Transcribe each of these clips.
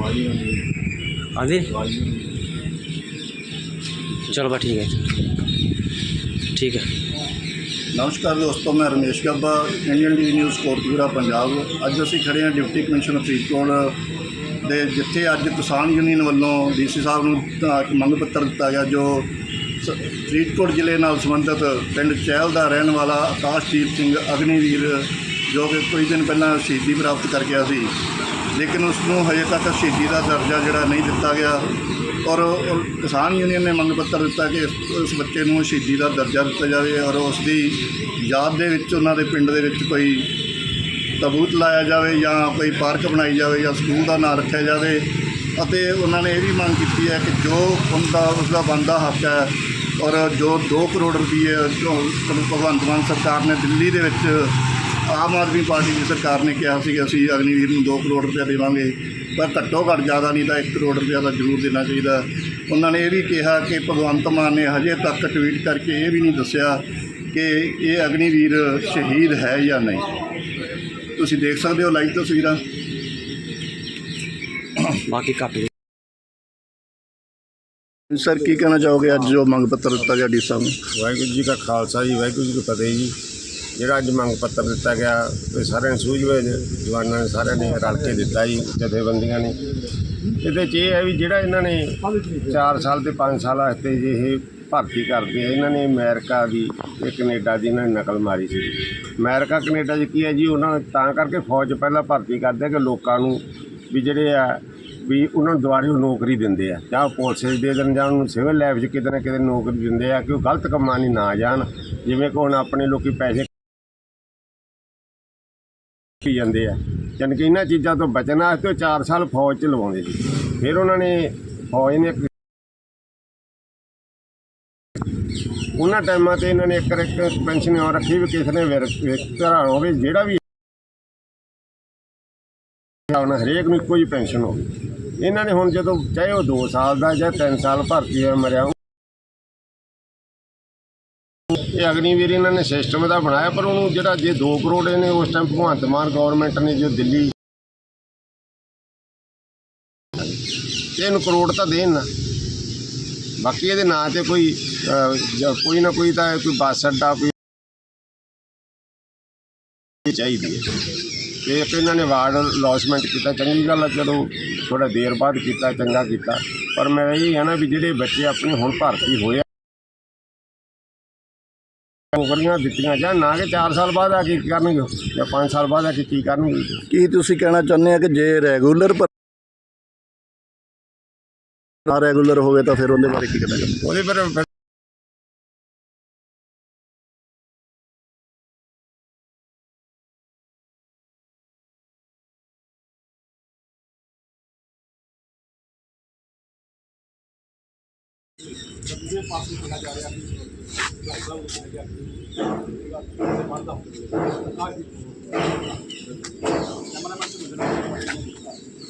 ਆਂਦੀ ਚਲੋ ਬਾ ਠੀਕ ਹੈ। ਠੀਕ ਹੈ। ਨਮਸਕਾਰ ਦੋਸਤੋ ਮੈਂ Ramesh Gabba Indian T news Kotpura Punjab. ਅੱਜ ਅਸੀਂ ਖੜੇ ਹਾਂ ਡਿਪਟੀ ਕਮਿਸ਼ਨਰ ਫਰੀਦਕੋਟ ਦੇ ਜਿੱਥੇ ਅੱਜ ਕਿਸਾਨ ਯੂਨੀਅਨ ਵੱਲੋਂ ਡੀਸੀ ਸਾਹਿਬ ਨੂੰ ਅ, ਮੰਗ ਪੱਤਰ ਦਿੱਤਾ ਗਿਆ ਜੋ ਸ- ਫਰੀਦਕੋਟ ਜ਼ਿਲ੍ਹੇ ਨਾਲ ਸੰਬੰਧਿਤ ਪਿੰਡ ਚਹਿਲ ਦਾ ਰਹਿਣ ਵਾਲਾ ਆਕਾਸ਼ਦੀਪ ਸਿੰਘ ਅਗਨੀਵੀਰ ਜੋ ਕਿ ਕੁਝ ਦਿਨ ਪਹਿਲਾਂ ਸ਼ਹੀਦੀ ਪ੍ਰਾਪਤ ਕਰ ਗਿਆ ਸੀ, ਲੇਕਿਨ ਉਸ ਨੂੰ ਹਜੇ ਤੱਕ ਸ਼ਹੀਦੀ ਦਾ ਦਰਜਾ ਜਿਹੜਾ ਨਹੀਂ ਦਿੱਤਾ ਗਿਆ ਔਰ ਕਿਸਾਨ ਯੂਨੀਅਨ ਨੇ ਮੰਗ ਪੱਤਰ ਦਿੱਤਾ ਕਿ ਉਸ ਬੱਚੇ ਨੂੰ ਸ਼ਹੀਦੀ ਦਾ ਦਰਜਾ ਦਿੱਤਾ ਜਾਵੇ ਔਰ ਉਸ ਦੀ ਯਾਦ ਦੇ ਵਿੱਚ ਉਹਨਾਂ ਦੇ ਪਿੰਡ ਦੇ ਵਿੱਚ ਕੋਈ ਤਬੂਤ ਲਾਇਆ ਜਾਵੇ ਜਾਂ ਕੋਈ ਪਾਰਕ ਬਣਾਈ ਜਾਵੇ ਜਾਂ ਸਕੂਲ ਦਾ ਨਾਂ ਰੱਖਿਆ ਜਾਵੇ ਅਤੇ ਉਹਨਾਂ ਨੇ ਇਹ ਵੀ ਮੰਗ ਕੀਤੀ ਹੈ ਕਿ ਜੋ ਬੰਦਾ ਉਸ ਦਾ ਬਣਦਾ ਹੱਕ ਹੈ ਔਰ ਜੋ 2 ਕਰੋੜ ਰੁਪਏ ਭਗਵੰਤ ਮਾਨ ਸਰਕਾਰ ਨੇ ਦਿੱਲੀ ਦੇ ਵਿੱਚ ਆਮ ਆਦਮੀ ਪਾਰਟੀ ਦੀ ਸਰਕਾਰ ਨੇ ਕਿਹਾ ਸੀ ਕਿ ਅਸੀਂ ਅਗਨੀਵੀਰ ਨੂੰ 2 ਕਰੋੜ ਰੁਪਏ ਦੇਵਾਂਗੇ ਪਰ ਘੱਟੋ ਘੱਟ ਜ਼ਿਆਦਾ ਨਹੀਂ ਤਾਂ 1 ਕਰੋੜ ਰੁਪਏ ਦਾ ਜ਼ਰੂਰ ਦੇਣਾ ਚਾਹੀਦਾ। ਉਹਨਾਂ ਨੇ ਇਹ ਵੀ ਕਿਹਾ ਕਿ ਭਗਵੰਤ ਮਾਨ ਨੇ ਹਜੇ ਤੱਕ ਟਵੀਟ ਕਰਕੇ ਇਹ ਵੀ ਨਹੀਂ ਦੱਸਿਆ ਕਿ ਇਹ ਅਗਨੀਵੀਰ ਸ਼ਹੀਦ ਹੈ ਜਾਂ ਨਹੀਂ। ਤੁਸੀਂ ਦੇਖ ਸਕਦੇ ਹੋ ਲਾਈਵ ਤਸਵੀਰਾਂ। ਬਾਕੀ ਕੱਟ ਦੇ ਸਰ ਕੀ ਕਹਿਣਾ ਚਾਹੋਗੇ ਅੱਜ ਜੋ ਮੰਗ ਪੱਤਰ ਦਿੱਤਾ ਗਿਆ ਡੀ ਸਾਹਿਬ ਨੂੰ? ਵਾਹਿਗੁਰੂ ਜੀ ਕਾ ਖਾਲਸਾ ਜੀ ਵਾਹਿਗੁਰੂ ਜੀ ਕੀ ਫਤਿਹ ਜੀ। ਜਿਹੜਾ ਅੱਜ ਮੰਗ ਪੱਤਰ ਦਿੱਤਾ ਗਿਆ, ਇਹ ਸਾਰਿਆਂ ਨੇ ਸੂਝਵੇ ਜਵਾਨਾਂ ਨੇ ਸਾਰਿਆਂ ਨੇ ਰਲ ਕੇ ਦਿੱਤਾ ਜੀ, ਜਥੇਬੰਦੀਆਂ ਨੇ। ਇਹਦੇ 'ਚ ਇਹ ਹੈ ਵੀ ਜਿਹੜਾ ਇਹਨਾਂ ਨੇ 4 ਸਾਲ ਤੇ 5 ਸਾਲ ਵਾਸਤੇ ਜੇ ਇਹ ਭਰਤੀ ਕਰਦੇ ਆ, ਇਹਨਾਂ ਨੇ ਅਮਰੀਕਾ ਦੀ ਤੇ ਕੈਨੇਡਾ ਦੀ ਇਹਨਾਂ ਨੇ ਨਕਲ ਮਾਰੀ ਸੀ। ਅਮਰੀਕਾ, ਕੈਨੇਡਾ 'ਚ ਕੀ ਹੈ ਜੀ, ਉਹਨਾਂ ਨੇ ਤਾਂ ਕਰਕੇ ਫੌਜ ਪਹਿਲਾਂ ਭਰਤੀ ਕਰਦੇ ਕਿ ਲੋਕਾਂ ਨੂੰ ਵੀ ਜਿਹੜੇ ਆ ਵੀ ਉਹਨਾਂ ਨੂੰ ਦੁਬਾਰੇ ਉਹ ਨੌਕਰੀ ਦਿੰਦੇ ਆ। ਜਾਂ ਪੁਲਿਸ 'ਚ ਦੇ ਦੇਣ ਜਾਂ ਉਹਨੂੰ ਸਿਵਲ ਲਾਈਫ 'ਚ ਕਿਤੇ ਨਾ ਕਿਤੇ ਨੌਕਰੀ ਦਿੰਦੇ ਆ ਕਿ ਉਹ ਗਲਤ ਕੰਮਾਂ ਨਹੀਂ ਨਾ ਜਾਣ। ਜਿਵੇਂ ਕਿ ਹੁਣ ਆਪਣੇ ਲੋਕੀ ਪੈਸੇ ਕੀ ਜਾਂਦੇ ਆ। ਜਾਣੀ ਕਿ ਇਹਨਾਂ ਚੀਜ਼ਾਂ ਤੋਂ ਬਚਣ ਵਾਸਤੇ 4 ਸਾਲ ਫੌਜ 'ਚ ਲਵਾਉਂਦੇ ਸੀ। ਫਿਰ ਉਹਨਾਂ ਨੇ ਫੌਜ ਨੇ ਉਹਨਾਂ ਟਾਈਮਾਂ ਤੇ ਇਹਨਾਂ ਨੇ ਇੱਕ ਇੱਕ ਪੈਨਸ਼ਨ ਹੋ ਰੱਖੀ ਵੀ ਕਿਸ ਨੇ ਘਰਾਂ ਹੋਵੇ, ਜਿਹੜਾ ਵੀ ਹੁਣ ਹਰੇਕ ਨੂੰ ਇੱਕੋ ਹੀ ਪੈਨਸ਼ਨ ਹੋਵੇ। ਇਹਨਾਂ ਨੇ ਹੁਣ ਜਦੋਂ ਚਾਹੇ ਉਹ 2 ਸਾਲ ਦਾ ਜਾਂ 3 ਸਾਲ ਭਰਤੀ ਹੋਇਆ, ਮਰਿਆ ਇਹ ਅਗਨੀਵੀਰ ਇਹਨਾਂ ਨੇ ਸਿਸਟਮ ਦਾ ਬਣਾਇਆ, ਪਰ ਉਹਨੂੰ ਜਿਹੜਾ ਜੇ 2 ਕਰੋੜ ਇਹਨੇ ਉਸ ਟਾਈਮ ਭਗਵੰਤ ਮਾਨ ਗਵਰਨਮੈਂਟ ਨੇ ਜੋ ਦਿੱਲੀ ਤੇ ਇਹਨੂੰ ਕਰੋੜ ਤਾਂ ਦੇਣ ਨਾ। ਬਾਕੀ ਇਹਦੇ ਨਾਂ ਤੇ ਕੋਈ ਕੋਈ ਨਾ ਕੋਈ ਤਾਂ ਕੋਈ ਬੱਸ ਅੱਡਾ ਕੋਈ ਚਾਹੀਦੀ ਹੈ। ਤੇ ਇੱਕ ਇਹਨਾਂ ਨੇ ਵਾਰਡ ਲੌਸਮੈਂਟ ਕੀਤਾ, ਚੰਗੀ ਗੱਲ ਆ, ਚਲੋ ਥੋੜਾ ਦੇਰ ਬਾਅਦ ਕੀਤਾ, ਚੰਗਾ ਕੀਤਾ। ਪਰ ਮੈਂ ਇਹ ਹੈ ਨਾ ਵੀ ਜਿਹੜੇ ਬੱਚੇ ਆਪਣੇ ਹੁਣ ਭਰਤੀ ਹੋਏ ਆ ਨੌਕਰੀਆਂ ਦਿੱਤੀਆਂ ਜਾਂ ਨਾ ਕਿ 4 ਸਾਲ ਬਾਅਦ ਆ ਕੇ ਕੀ ਕਰਨਗੇ ਜਾਂ 5 ਸਾਲ ਬਾਅਦ ਆ ਕੇ ਕੀ ਕਰਨਗੇ? ਕੀ ਤੁਸੀਂ ਕਹਿਣਾ ਚਾਹੁੰਦੇ ਆ ਕਿ ਜੇ ਰੈਗੂਲਰ ਪਰ ਨਾ ਰੈਗੂਲਰ ਹੋਵੇ ਤਾਂ ਫਿਰ ਉਹਦੇ ਬਾਰੇ ਕੀ ਕਹਿਣਾ ਚਾਹੁੰਦੇ? ਉਹਦੇ ਪਰ ਫਿਰ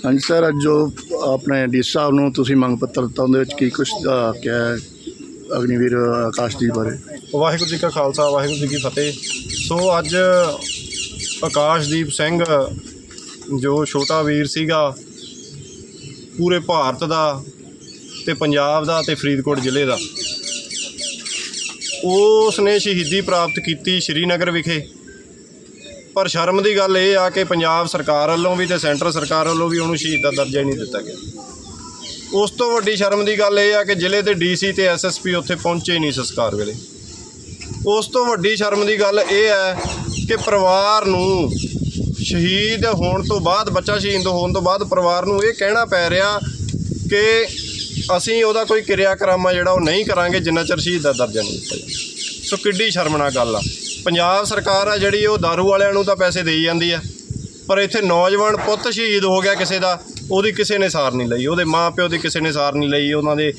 ਹਾਂਜੀ ਸਰ, ਅੱਜ ਜੋ ਆਪਣੇ ਡੀ ਸਾਹਿਬ ਨੂੰ ਤੁਸੀਂ ਮੰਗ ਪੱਤਰ ਦਿੱਤਾ, ਉਹਦੇ ਵਿੱਚ ਕੀ ਕੁਝ ਕਿਹਾ ਹੈ ਅਗਨੀਵੀਰ ਆਕਾਸ਼ਦੀਪ ਬਾਰੇ? ਵਾਹਿਗੁਰੂ ਜੀ ਕਾ ਖਾਲਸਾ, ਵਾਹਿਗੁਰੂ ਜੀ ਕੀ ਫਤਿਹ। ਸੋ ਅੱਜ ਆਕਾਸ਼ਦੀਪ ਸਿੰਘ, ਜੋ ਛੋਟਾ ਵੀਰ ਸੀਗਾ, ਪੂਰੇ ਭਾਰਤ ਦਾ ਤੇ ਪੰਜਾਬ ਦਾ ਤੇ ਫਰੀਦਕੋਟ ਜ਼ਿਲ੍ਹੇ ਦਾ। ਉਸ ਨੇ ਸ਼ਹੀਦੀ ਪ੍ਰਾਪਤ ਕੀਤੀ ਸ਼੍ਰੀਨਗਰ ਵਿਖੇ। ਪਰ ਸ਼ਰਮ ਦੀ ਗੱਲ ਇਹ ਆ ਕਿ ਪੰਜਾਬ ਸਰਕਾਰ ਵੱਲੋਂ ਵੀ ਤੇ ਸੈਂਟਰ ਸਰਕਾਰ ਵੱਲੋਂ ਵੀ ਉਹਨੂੰ ਸ਼ਹੀਦ ਦਾ ਦਰਜਾ ਹੀ ਨਹੀਂ ਦਿੱਤਾ ਗਿਆ। ਉਸ ਤੋਂ ਵੱਡੀ ਸ਼ਰਮ ਦੀ ਗੱਲ ਇਹ ਆ ਕਿ ਜ਼ਿਲ੍ਹੇ ਦੇ ਡੀਸੀ ਤੇ ਐਸਐਸਪੀ ਉੱਥੇ ਪਹੁੰਚੇ ਹੀ ਨਹੀਂ ਸੰਸਕਾਰ ਵੇਲੇ। ਉਸ ਤੋਂ ਵੱਡੀ ਸ਼ਰਮ ਦੀ ਗੱਲ ਇਹ ਹੈ ਕਿ ਪਰਿਵਾਰ ਨੂੰ ਸ਼ਹੀਦ ਹੋਣ ਤੋਂ ਬਾਅਦ, ਬੱਚਾ ਸ਼ਹੀਦ ਹੋਣ ਤੋਂ ਬਾਅਦ ਪਰਿਵਾਰ ਨੂੰ ਇਹ ਕਹਿਣਾ ਪੈ ਰਿਹਾ ਕਿ ਅਸੀਂ ਉਹਦਾ ਕੋਈ ਕਿਰਿਆਕਰਮ ਆ ਜਿਹੜਾ ਉਹ ਨਹੀਂ ਕਰਾਂਗੇ, ਜਿੰਨਾ ਚਿਰ ਸ਼ਹੀਦ ਦਾ ਦਰਜਾ ਨਹੀਂ ਦਿੱਤਾ ਜਾਂਦਾ ਸੋ ਕਿੱਡੀ ਸ਼ਰਮਨਾਕ ਗੱਲ ਆ। ਪੰਜਾਬ ਸਰਕਾਰ ਆ ਜਿਹੜੀ, ਉਹ दारू ਵਾਲਿਆਂ ਨੂੰ ਤਾਂ ਪੈਸੇ ਦੇਈ ਜਾਂਦੀ ਆ। ਪਰ ਇੱਥੇ ਨੌਜਵਾਨ ਪੁੱਤ ਸ਼ਹੀਦ ਹੋ ਗਿਆ ਕਿਸੇ ਦਾ, ਉਹਦੀ ਕਿਸੇ ਨੇ ਸਾਰ ਨਹੀਂ ਲਈ। ਉਹਦੇ ਮਾਪਿਓ ਦੀ ਕਿਸੇ ਨੇ ਸਾਰ ਨਹੀਂ ਲਈ, ਉਹਨਾਂ ਦੇ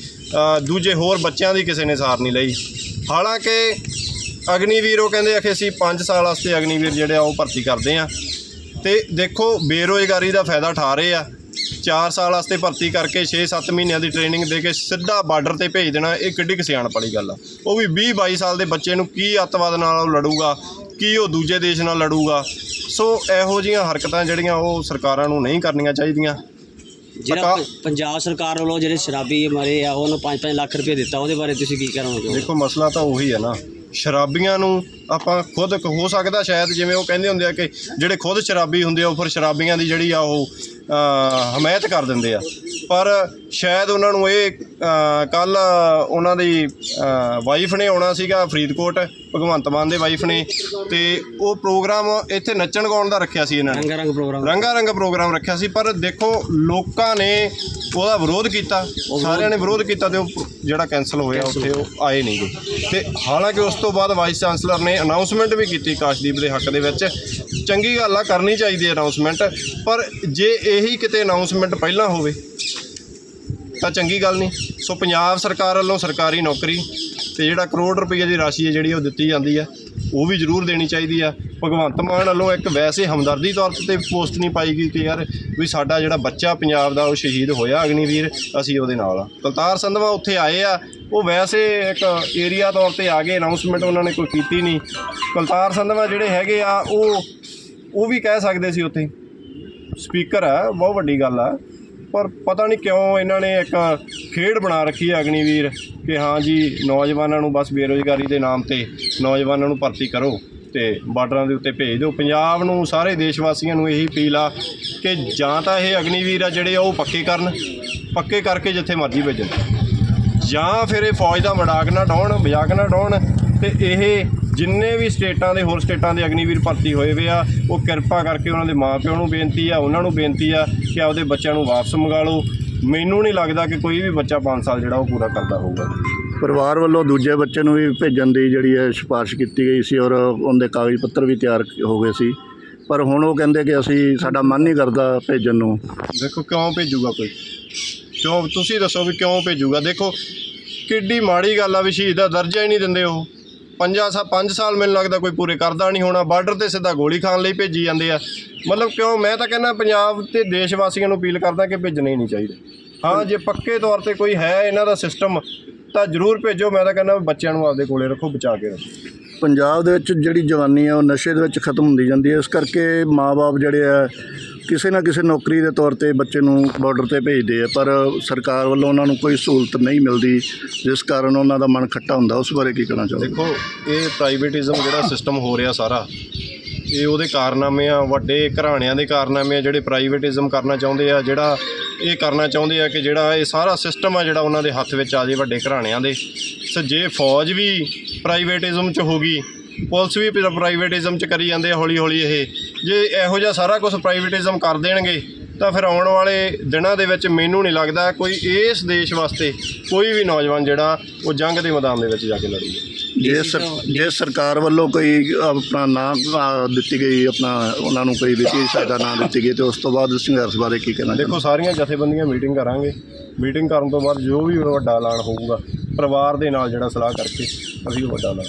ਦੂਜੇ ਹੋਰ ਬੱਚਿਆਂ ਦੀ ਕਿਸੇ ਨੇ ਸਾਰ ਨਹੀਂ ਲਈ। ਹਾਲਾਂਕਿ ਅਗਨੀਵੀਰ, ਉਹ ਕਹਿੰਦੇ ਆ ਕਿ ਅਸੀਂ 5 ਸਾਲ ਵਾਸਤੇ ਅਗਨੀਵੀਰ ਜਿਹੜੇ ਆ ਉਹ ਭਰਤੀ ਕਰਦੇ ਆ। ਤੇ ਦੇਖੋ, ਬੇਰੋਜ਼ਗਾਰੀ ਦਾ ਫਾਇਦਾ ਠਾ ਰਹੇ ਆ। 4 ਸਾਲ ਵਾਸਤੇ ਭਰਤੀ ਕਰਕੇ 6-7 ਮਹੀਨਿਆਂ ਦੀ ਟ੍ਰੇਨਿੰਗ ਦੇ ਕੇ ਸਿੱਧਾ ਬਾਰਡਰ ਤੇ ਭੇਜ ਦੇਣਾ ਇਹ ਕਿੱਡੀ ਕੁ ਸਿਆਣਪ ਵਾਲੀ ਗੱਲ ਆ। ਉਹ ਵੀ 20-22 ਸਾਲ ਦੇ ਬੱਚੇ ਨੂੰ ਕੀ ਅੱਤਵਾਦ ਨਾਲ ਉਹ ਲੜੂਗਾ ਕੀ ਉਹ ਦੂਜੇ ਦੇਸ਼ ਨਾਲ ਲੜੂਗਾ। ਸੋ ਇਹੋ ਜਿਹੀਆਂ ਹਰਕਤਾਂ ਜਿਹੜੀਆਂ ਉਹ ਸਰਕਾਰਾਂ ਨੂੰ ਨਹੀਂ ਕਰਨੀਆਂ ਚਾਹੀਦੀਆਂ। ਜਿਹੜਾ ਪੰਜਾਬ ਸਰਕਾਰ ਵੱਲੋਂ ਜਿਹੜੇ ਸ਼ਰਾਬੀ ਮਰੇ ਆ ਉਹਨੂੰ 5-5 ਲੱਖ ਰੁਪਏ ਦਿੱਤਾ ਉਹਦੇ ਬਾਰੇ ਤੁਸੀਂ ਕੀ ਕਰੋਗੇ ਦੇਖੋ ਮਸਲਾ ਤਾਂ ਉਹੀ ਹੈ ਨਾ। ਸ਼ਰਾਬੀਆਂ ਨੂੰ ਆਪਾਂ ਖੁਦ ਹੋ ਸਕਦਾ ਸ਼ਾਇਦ ਜਿਵੇਂ ਉਹ ਕਹਿੰਦੇ ਹੁੰਦੇ ਆ ਕਿ ਜਿਹੜੇ ਖੁਦ ਸ਼ਰਾਬੀ ਹੁੰਦੇ ਆ ਉਹ ਫਿਰ ਸ਼ਰਾਬੀਆਂ ਦੀ ਜਿਹੜੀ ਆ ਉਹ ਹਮਾਇਤ ਕਰ ਦਿੰਦੇ ਆ। ਪਰ ਸ਼ਾਇਦ ਉਹਨਾਂ ਨੂੰ ਇਹ ਕੱਲ ਉਹਨਾਂ ਦੀ ਵਾਈਫ ਨੇ ਆਉਣਾ ਸੀਗਾ ਫਰੀਦਕੋਟ ਭਗਵੰਤ ਮਾਨ ਦੇ ਵਾਈਫ ਨੇ। ਤੇ ਉਹ ਪ੍ਰੋਗਰਾਮ ਇੱਥੇ ਨੱਚਣ ਗਾਉਣ ਦਾ ਰੱਖਿਆ ਸੀ ਇਹਨਾਂ ਨੇ। ਰੰਗਾ ਰੰਗ ਪ੍ਰੋਗਰਾਮ ਰੰਗਾ ਰੰਗ ਪ੍ਰੋਗਰਾਮ ਰੱਖਿਆ ਸੀ। ਪਰ ਦੇਖੋ ਲੋਕਾਂ ਨੇ ਉਹਦਾ ਵਿਰੋਧ ਕੀਤਾ। ਸਾਰਿਆਂ ਨੇ ਵਿਰੋਧ ਕੀਤਾ ਤੇ ਉਹ ਜਿਹੜਾ ਕੈਨਸਲ ਹੋਇਆ ਉੱਥੇ ਉਹ ਆਏ ਨਹੀਂਗੇ ਤੇ ਹਾਲਾਂਕਿ ਉਸ ਤੋਂ ਬਾਅਦ ਵਾਈਸ ਚਾਂਸਲਰ ਨੇ ਅਨਾਉਂਸਮੈਂਟ ਵੀ ਕੀਤੀ ਕਾਸ਼ਦੀਪ ਦੇ ਹੱਕ ਦੇ ਵਿੱਚ। ਚੰਗੀ ਗੱਲ ਆ ਕਰਨੀ ਚਾਹੀਦੀ ਹੈ ਅਨਾਉਂਸਮੈਂਟ ਪਰ ਜੇ ਇਹੀ ਕਿਤੇ ਅਨਾਉਂਸਮੈਂਟ ਪਹਿਲਾਂ ਹੋਵੇ ਤਾਂ ਚੰਗੀ ਗੱਲ ਨਹੀਂ। ਸੋ ਪੰਜਾਬ ਸਰਕਾਰ ਵੱਲੋਂ ਸਰਕਾਰੀ ਨੌਕਰੀ ਤੇ ਜਿਹੜਾ ਕਰੋੜ ਰੁਪਏ ਦੀ ਰਾਸ਼ੀ ਹੈ ਜਿਹੜੀ ਉਹ ਦਿੱਤੀ ਜਾਂਦੀ ਹੈ, ਉਹ ਵੀ ਜ਼ਰੂਰ ਦੇਣੀ ਚਾਹੀਦੀ ਆ ਭਗਵੰਤ ਮਾਨ ਵੱਲੋਂ ਇੱਕ ਵੈਸੇ ਹਮਦਰਦੀ ਤੌਰ ਤੇ ਪੋਸਟ ਨਹੀਂ ਪਾਈ ਗਈ ਕਿ ਯਾਰ ਵੀ ਸਾਡਾ ਜਿਹੜਾ ਬੱਚਾ ਪੰਜਾਬ ਦਾ ਉਹ ਸ਼ਹੀਦ ਹੋਇਆ ਅਗਨੀਵੀਰ, ਅਸੀਂ ਉਹਦੇ ਨਾਲ ਆ। ਕਲਤਾਰ ਸੰਧਵਾ ਉੱਥੇ ਆਏ ਆ, ਉਹ ਵੈਸੇ ਇੱਕ ਏਰੀਆ ਤੌਰ ਤੇ ਆ ਗਏ ਅਨਾਉਂਸਮੈਂਟ ਉਹਨਾਂ ਨੇ ਕੋਈ ਕੀਤੀ ਨਹੀਂ। ਕਲਤਾਰ ਸੰਧਵਾ ਜਿਹੜੇ ਹੈਗੇ ਆ, ਉਹ ਉਹ ਵੀ ਕਹਿ ਸਕਦੇ ਸੀ ਉੱਥੇ। ਸਪੀਕਰ ਆ, ਬਹੁਤ ਵੱਡੀ ਗੱਲ ਆ। ਪਰ ਪਤਾ ਨਹੀਂ ਕਿਉਂ ਇਹਨਾਂ ਨੇ ਇੱਕ ਖੇਡ ਬਣਾ ਰੱਖੀ ਹੈ ਅਗਨੀਵੀਰ ਕਿ ਹਾਂ ਜੀ, ਨੌਜਵਾਨਾਂ ਨੂੰ ਬਸ ਬੇਰੋਜ਼ਗਾਰੀ ਦੇ ਨਾਮ ਤੇ ਨੌਜਵਾਨਾਂ ਨੂੰ ਭਰਤੀ ਕਰੋ ਤੇ ਬਾਰਡਰਾਂ ਦੇ ਉੱਤੇ ਭੇਜ ਦਿਓ। ਪੰਜਾਬ ਨੂੰ, ਸਾਰੇ ਦੇਸ਼ ਵਾਸੀਆਂ ਨੂੰ ਇਹੀ ਅਪੀਲ ਆ ਕਿ ਜਾਂ ਤਾਂ ਇਹ ਅਗਨੀਵੀਰ ਆ ਜਿਹੜੇ ਆ ਉਹ ਪੱਕੇ ਕਰਨ, ਪੱਕੇ ਕਰਕੇ ਜਿੱਥੇ ਮਰਜ਼ੀ ਭੇਜਣ। ਜਾਂ ਫਿਰ ਇਹ ਫੌਜ ਦਾ ਮਜ਼ਾਕ ਨਾ ਡਾਉਣ ਮਜ਼ਾਕ ਨਾ ਡਾਉਣ ਤੇ ਇਹ ਜਿੰਨੇ ਵੀ ਸਟੇਟਾਂ ਦੇ ਹੋਰ ਸਟੇਟਾਂ ਦੇ ਅਗਨੀਵੀਰ ਭਰਤੀ ਹੋਏ ਵੇ ਆ, ਉਹ ਕਿਰਪਾ ਕਰਕੇ ਉਹਨਾਂ ਦੇ ਮਾਪਿਆਂ ਨੂੰ ਬੇਨਤੀ ਆ, ਉਹਨਾਂ ਨੂੰ ਬੇਨਤੀ ਆ ਕਿ ਆਪਦੇ ਬੱਚਿਆਂ ਨੂੰ ਵਾਪਸ ਮੰਗਾ ਲਓ। ਮੈਨੂੰ ਨਹੀਂ ਲੱਗਦਾ ਕਿ ਕੋਈ ਵੀ ਬੱਚਾ 5 ਸਾਲ ਜਿਹੜਾ ਉਹ ਪੂਰਾ ਕਰਦਾ ਹੋਊਗਾ। ਪਰਿਵਾਰ ਵੱਲੋਂ ਦੂਜੇ ਬੱਚੇ ਨੂੰ ਵੀ ਭੇਜਣ ਦੀ ਜਿਹੜੀ ਹੈ ਸਿਫਾਰਿਸ਼ ਕੀਤੀ ਗਈ ਸੀ ਔਰ ਉਹਦੇ ਕਾਗਜ਼ ਪੱਤਰ ਵੀ ਤਿਆਰ ਹੋ ਗਏ ਸੀ। ਪਰ ਹੁਣ ਉਹ ਕਹਿੰਦੇ ਕਿ ਅਸੀਂ ਸਾਡਾ ਮਨ ਨਹੀਂ ਕਰਦਾ ਭੇਜਣ ਨੂੰ। ਦੇਖੋ ਕਿਉਂ ਭੇਜੂਗਾ ਕੋਈ? ਕਿਉਂ ਤੁਸੀਂ ਦੱਸੋ ਵੀ ਕਿਉਂ ਭੇਜੂਗਾ? ਦੇਖੋ ਕਿੱਡੀ ਮਾੜੀ ਗੱਲ ਆ ਵੀ ਸ਼ਹੀਦ ਦਾ ਦਰਜਾ ਹੀ ਨਹੀਂ ਦਿੰਦੇ ਉਹ। ਪੰਜਾਂ ਸਾ 5 ਸਾਲ ਮੈਨੂੰ ਲੱਗਦਾ ਕੋਈ ਪੂਰੇ ਕਰਦਾ ਨਹੀਂ ਹੋਣਾ। ਬਾਰਡਰ ਤੇ ਸਿੱਧਾ ਗੋਲੀ ਖਾਣ ਲਈ ਭੇਜੀ ਜਾਂਦੇ ਆ। ਮਤਲਬ ਕਿਉਂ? ਮੈਂ ਤਾਂ ਕਹਿੰਦਾ ਪੰਜਾਬ ਤੇ ਦੇਸ਼ ਵਾਸੀਆਂ ਨੂੰ ਅਪੀਲ ਕਰਦਾ ਕਿ ਭੇਜਣੇ ਹੀ ਨਹੀਂ ਚਾਹੀਦੇ। ਹਾਂ ਜੇ ਪੱਕੇ ਤੌਰ ਤੇ ਕੋਈ ਹੈ ਇਹਨਾਂ ਦਾ ਸਿਸਟਮ ਤਾਂ ਜ਼ਰੂਰ ਭੇਜੋ। ਮੈਂ ਤਾਂ ਕਹਿੰਦਾ ਬੱਚਿਆਂ ਨੂੰ ਆਪਦੇ ਕੋਲੇ ਰੱਖੋ ਬਚਾ ਕੇ ਰੱਖੋ। ਪੰਜਾਬ ਦੇ ਵਿੱਚ ਜਿਹੜੀ ਜਵਾਨੀ ਹੈ ਉਹ ਨਸ਼ੇ ਦੇ ਵਿੱਚ ਖਤਮ ਹੁੰਦੀ ਜਾਂਦੀ ਹੈ ਇਸ ਕਰਕੇ ਮਾਪੇ ਜਿਹੜੇ ਆ ਕਿਸੇ ਨਾ ਕਿਸੇ ਨੌਕਰੀ ਦੇ ਤੌਰ ਤੇ ਬੱਚੇ ਨੂੰ ਬਾਰਡਰ ਤੇ ਭੇਜਦੇ ਆ। ਪਰ ਸਰਕਾਰ ਵੱਲੋਂ ਉਹਨਾਂ ਨੂੰ ਕੋਈ ਸਹੂਲਤ ਨਹੀਂ ਮਿਲਦੀ ਜਿਸ ਕਾਰਨ ਉਹਨਾਂ ਦਾ ਮਨ ਖੱਟਾ ਹੁੰਦਾ। ਉਸ ਬਾਰੇ ਕੀ ਕਹਿਣਾ ਚਾਹੋਗੇ? ਦੇਖੋ ਇਹ ਪ੍ਰਾਈਵੇਟਿਜ਼ਮ ਜਿਹੜਾ ਸਿਸਟਮ ਹੋ ਰਿਹਾ ਸਾਰਾ ਇਹ ਉਹਦੇ ਕਾਰਨਾਮੇ ਆ, ਵੱਡੇ ਘਰਾਣਿਆਂ ਦੇ ਕਾਰਨਾਮੇ ਆ, ਜਿਹੜੇ ਪ੍ਰਾਈਵੇਟਿਜ਼ਮ ਕਰਨਾ ਚਾਹੁੰਦੇ ਆ, ਜਿਹੜਾ ਇਹ ਕਰਨਾ ਚਾਹੁੰਦੇ ਆ ਕਿ ਜਿਹੜਾ ਇਹ ਸਾਰਾ ਸਿਸਟਮ ਆ ਜਿਹੜਾ ਉਹਨਾਂ ਦੇ ਹੱਥ ਵਿੱਚ ਆ ਜੇ ਵੱਡੇ ਘਰਾਣਿਆਂ ਦੇ। ਸੋ ਜੇ ਫੌਜ ਵੀ ਪ੍ਰਾਈਵੇਟਿਜ਼ਮ 'ਚ ਹੋ ਗਈ, ਪੁਲਿਸ ਵੀ ਪ੍ਰਾਈਵੇਟਿਜ਼ਮ 'ਚ ਕਰੀ ਜਾਂਦੇ ਆ ਹੌਲੀ ਹੌਲੀ ਇਹ। ਜੇ ਇਹੋ ਜਿਹਾ ਸਾਰਾ ਕੁਝ ਪ੍ਰਾਈਵੇਟਿਜ਼ਮ ਕਰ ਦੇਣਗੇ ਤਾਂ ਫਿਰ ਆਉਣ ਵਾਲੇ ਦਿਨਾਂ ਦੇ ਵਿੱਚ ਮੈਨੂੰ ਨਹੀਂ ਲੱਗਦਾ ਕੋਈ ਇਸ ਦੇਸ਼ ਵਾਸਤੇ ਕੋਈ ਵੀ ਨੌਜਵਾਨ ਜਿਹੜਾ ਉਹ ਜੰਗ ਦੇ ਮੈਦਾਨ ਦੇ ਵਿੱਚ ਜਾ ਕੇ ਲੜੂਗਾ। ਜੇ ਸਰ ਜੇ ਸਰਕਾਰ ਵੱਲੋਂ ਕੋਈ ਆਪਣਾ ਨਾਂ ਦਿੱਤੀ ਗਈ ਆਪਣਾ ਉਹਨਾਂ ਨੂੰ ਕੋਈ ਵਿੱਤੀ ਸਹਾਇਤਾ ਨਾ ਦਿੱਤੀ ਗਈ ਤੇ ਉਸ ਤੋਂ ਬਾਅਦ ਸੰਘਰਸ਼ ਬਾਰੇ ਕੀ ਕਹਿਣਾ ਦੇਖੋ ਸਾਰੀਆਂ ਜਥੇਬੰਦੀਆਂ ਮੀਟਿੰਗ ਕਰਾਂਗੇ। ਮੀਟਿੰਗ ਕਰਨ ਤੋਂ ਬਾਅਦ ਜੋ ਵੀ ਵੱਡਾ ਐਲਾਨ ਹੋਊਗਾ ਪਰਿਵਾਰ ਦੇ ਨਾਲ ਜਿਹੜਾ ਸਲਾਹ ਕਰਕੇ ਅਸੀਂ ਉਹ ਵੱਡਾ ਐਲਾਨ